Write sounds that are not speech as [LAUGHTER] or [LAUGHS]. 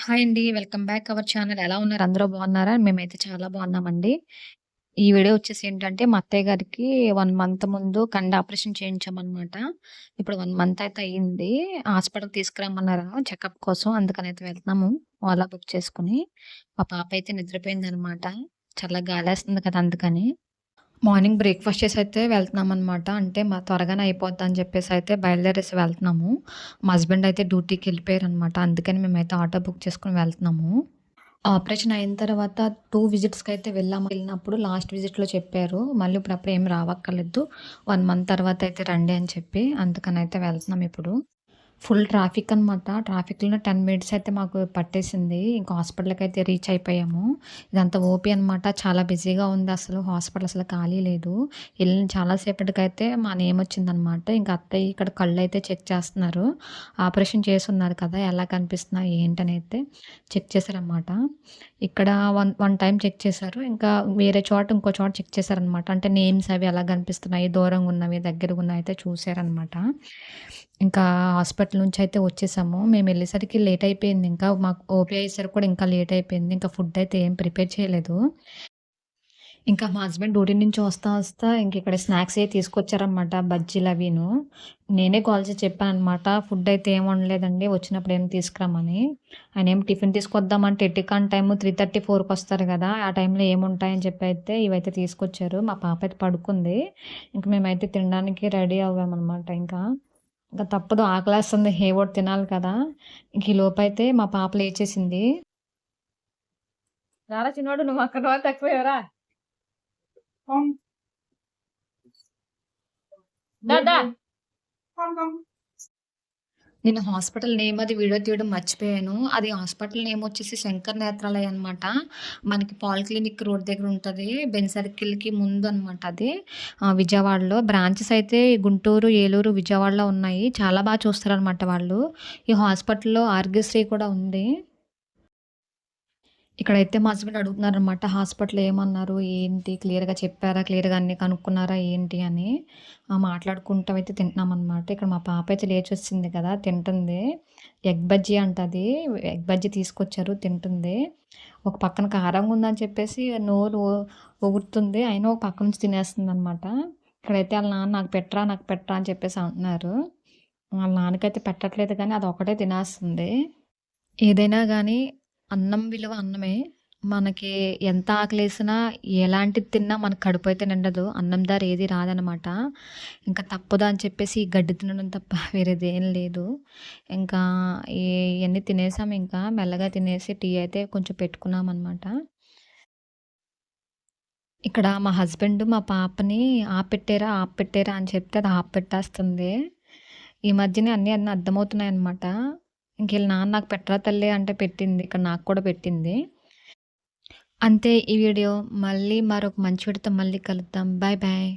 Hi అండి. Welcome back our channel. ఎలా ఉన్నారు? అందరూ బాగున్నారా? మేమైతే చాలా బాగున్నామండి. ఈ వీడియో వచ్చేసి ఏంటంటే, మా అత్తయ్య గారికి వన్ మంత్ ముందు కండ ఆపరేషన్ చేయించామనమాట. ఇప్పుడు వన్ మంత్ అయితే అయింది. హాస్పిటల్ తీసుకురమ్మన్నారు చెకప్ కోసం. అందుకనైతే వెళ్తున్నాము. ఓలా బుక్ చేసుకుని మా పాప అయితే నిద్రపోయింది అనమాట చాలా గాలేస్తుంది కదా! అందుకని. మార్నింగ్ బ్రేక్‌ఫాస్ట్ వెళ్తున్నాం అనమాట అంటే మా త్వరగానే అయిపోద్ది అని చెప్పేసి అయితే బయలుదేరేసి వెళ్తున్నాము. మా హస్బెండ్ అయితే డ్యూటీకి వెళ్ళిపోయారు అనమాట అందుకని మేమైతే ఆటో బుక్ చేసుకుని వెళ్తున్నాము. ఆపరేషన్ అయిన తర్వాత టూ విజిట్స్కి అయితే వెళ్ళాము. వెళ్ళినప్పుడు లాస్ట్ విజిట్‌లో చెప్పారు. మళ్ళీ ఇప్పుడు అప్పుడు ఏమి రావక్కర్లేదు. వన్ మంత్ తర్వాత అయితే రండి అని చెప్పి. అందుకని అయితే వెళ్తున్నాం ఇప్పుడు. ఫుల్ ట్రాఫిక్ అనమాట. ట్రాఫిక్‌లోనే 10 మినిట్స్ అయితే మాకు పట్టేసింది. ఇంకా అయితే రీచ్ అయిపోయాము. ఇదంతా ఓపీ అనమాట. చాలా బిజీగా ఉంది అసలు. హాస్పిటల్ అసలు ఖాళీ లేదు. వెళ్ళిన చాలాసేపటికైతే మా నేమ్ వచ్చిందనమాట. ఇంకా అత్తయ్య ఇక్కడ కళ్ళు అయితే చెక్ చేస్తున్నారు. ఆపరేషన్ చేస్తున్నారు కదా! ఎలా కనిపిస్తున్నాయి ఏంటనైతే చెక్ చేశారనమాట. ఇక్కడ వన్ వన్ టైం చెక్ చేశారు. ఇంకా వేరే చోట ఇంకో చోట చెక్ చేశారనమాట. అంటే నేమ్స్ అవి ఎలా కనిపిస్తున్నాయి, దూరంగా ఉన్నవి, దగ్గరగా ఉన్నవి అయితే చూసారనమాట. ఇంకా హాస్పిటల్ నుంచి అయితే వచ్చేసాము. మేము వెళ్ళేసరికి లేట్ అయిపోయింది. ఇంకా మాకు ఓపీ అయ్యేసరికి కూడా ఇంకా లేట్ అయిపోయింది. ఇంకా ఫుడ్ అయితే ఏం ప్రిపేర్ చేయలేదు. ఇంకా మా హస్బెండ్ డ్యూటీ నుంచి వస్తా, వస్తా ఇంక ఇక్కడ స్నాక్స్ అయి తీసుకొచ్చారనమాట. బజ్జీలు అవిను. నేనే కాల్ చేసి చెప్పాననమాట. ఫుడ్ అయితే ఏం ఉండలేదండి వచ్చినప్పుడు ఏం తీసుకురమ్మని. ఆయన ఏం టిఫిన్ తీసుకొద్దామంటే ఎట్టికాన్ టైము 3:30, 4కి వస్తారు కదా! ఆ టైంలో ఏముంటాయని చెప్పి అయితే ఇవైతే తీసుకొచ్చారు. మా పాప అయితే పడుకుంది. ఇంక మేమైతే తినడానికి రెడీ అవ్వామనమాట ఇంకా. ఇంక తప్పదు ఆకలేస్తుంది. ఏవో ఒకటి తినాలి కదా! ఇంక ఈలోపైతే మా పాప లేచేసింది. రారా చిన్నోడు నువ్వు అక్కడ వాళ్ళు తక్కువేవరా? దా దా. నేను హాస్పిటల్ నేమ్ అది వీడియో తీయడం మర్చిపోయాను. అది హాస్పిటల్ నేమ్ వచ్చేసి శంకర్ నేత్రాలయ అనమాట. మనకి పాలిక్లినిక్ రోడ్ దగ్గర ఉంటుంది బెన్ సర్కిల్‌కి ముందు అనమాట అది. విజయవాడలో. బ్రాంచెస్ అయితే గుంటూరు, ఏలూరు, విజయవాడలో ఉన్నాయి. చాలా బాగా చూస్తారనమాట వాళ్ళు. ఈ హాస్పిటల్‌లో ఆరోగ్యశ్రీ కూడా ఉంది. ఇక్కడైతే మా హస్బెండ్ అడుగుతున్నారనమాట. హాస్పిటల్ ఏమన్నారు? ఏంటి? క్లియర్‌గా చెప్పారా? క్లియర్‌గా అన్నీ కనుక్కున్నారా? ఏంటి అని. ఆహ్, మాట్లాడుకుంటూ అయితే తింటున్నామనమాట. ఇక్కడ మా పాప అయితే లేచి వచ్చింది కదా! తింటుంది. ఎగ్ బజ్జీ అంట అది. ఎగ్ బజ్జీ తీసుకొచ్చారు తింటుంది. ఒక పక్కన కారంగా ఉందని చెప్పేసి నోరు ఒగురుతుంది అయినా ఒక పక్క నుంచి తినేస్తుంది అనమాట ఇక్కడైతే వాళ్ళ నాన్న నాకు పెట్టరా, నాకు పెట్టరా అని చెప్పేసి అంటున్నారు. వాళ్ళ నాన్నకైతే పెట్టట్లేదు కానీ అది ఒకటే తినేస్తుంది. ఏదైనా కానీ అన్నం విలువ అన్నమే. మనకి ఎంత ఆకలేసినా, ఎలాంటిది తిన్నా మన కడుపయితే నిండదు. అన్నం దారి ఏది రాదనమాట. ఇంకా తప్పదు అని చెప్పేసి ఈ గడ్డి తినడం తప్ప [LAUGHS] వేరేదేం లేదు. ఇంకా ఇవన్నీ తినేసాం ఇంకా. మెల్లగా తినేసి టీ అయితే కొంచెం పెట్టుకున్నాం అనమాట ఇక్కడ మా హస్బెండ్ మా పాపని ఆపెట్టారా, ఆపెట్టారా అని చెప్తే అది ఆపెట్టేస్తుంది. ఈ మధ్యనే అన్నీ అన్నీ అర్థమవుతున్నాయనమాట. ఇంక నాన్న నాకు పెట్టరా తల్లి అంటే పెట్టింది. ఇక్కడ నాకు కూడా పెట్టింది. అంతే ఈ వీడియో. మళ్ళీ మరొక మంచి వీడితో మళ్ళీ కలుద్దాం. Bye bye.